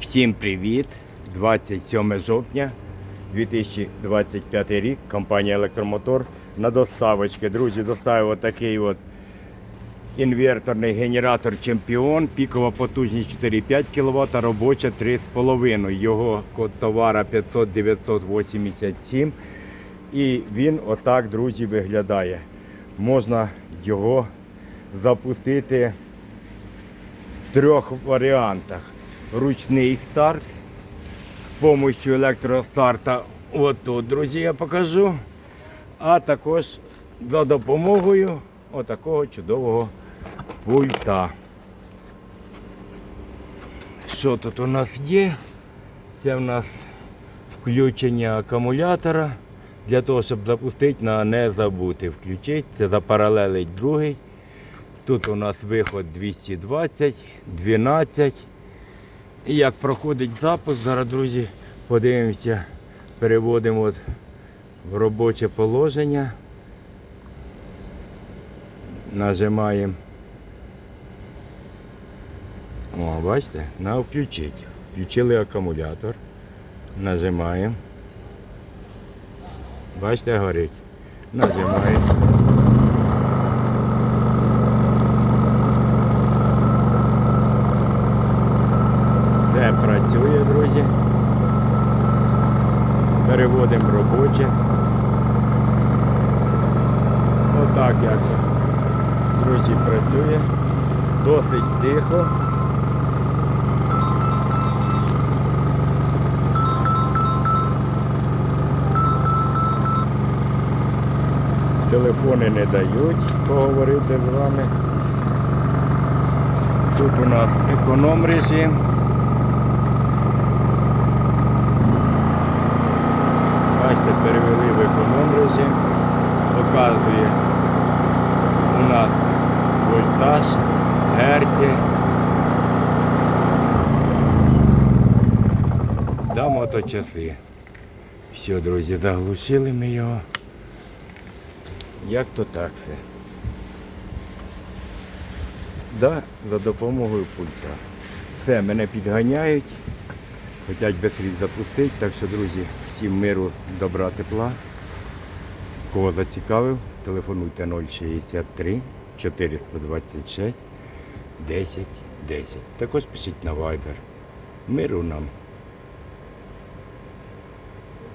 Всім привіт! 27 жовтня 2025 рік. Компанія Електромотор на доставочки. Друзі, доставив такий от інверторний генератор Чемпіон. Пікова потужність 4,5 кВт, робоча 3,5. Його код товара 500 987. І він отак, друзі, виглядає. Можна його запустити в трьох варіантах. Ручний старт з допомогою електростарта. От тут, друзі, я покажу. А також за допомогою отакого чудового пульта. Що тут у нас є? Це в нас включення акумулятора. Для того, щоб запустити, на не забути включити. Це запаралелить другий. Тут у нас виход 220, 12. І як проходить запуск, зараз, друзі, подивимося, переводимо от в робоче положення. Нажимаємо. О, бачите, на включить. Включили акумулятор. Нажимаємо. Бачите, горить. Нажимаємо. Все працює, друзі. Переводимо робоче. Отак як, друзі, працює. Досить тихо. Телефони не дають поговорити з вами. Тут у нас економ режим. Бачите, перевели в економ режим. Показує у нас вольтаж, герці. Да, моточаси. Все, друзі, заглушили ми його. Як то так все. Да, за допомогою пульта. Все, мене підганяють. Хотять швидше запустити. Так що, друзі, всім миру, добра, тепла. Кого зацікавив, телефонуйте 063 426 10 10. Також пишіть на Viber. Миру нам.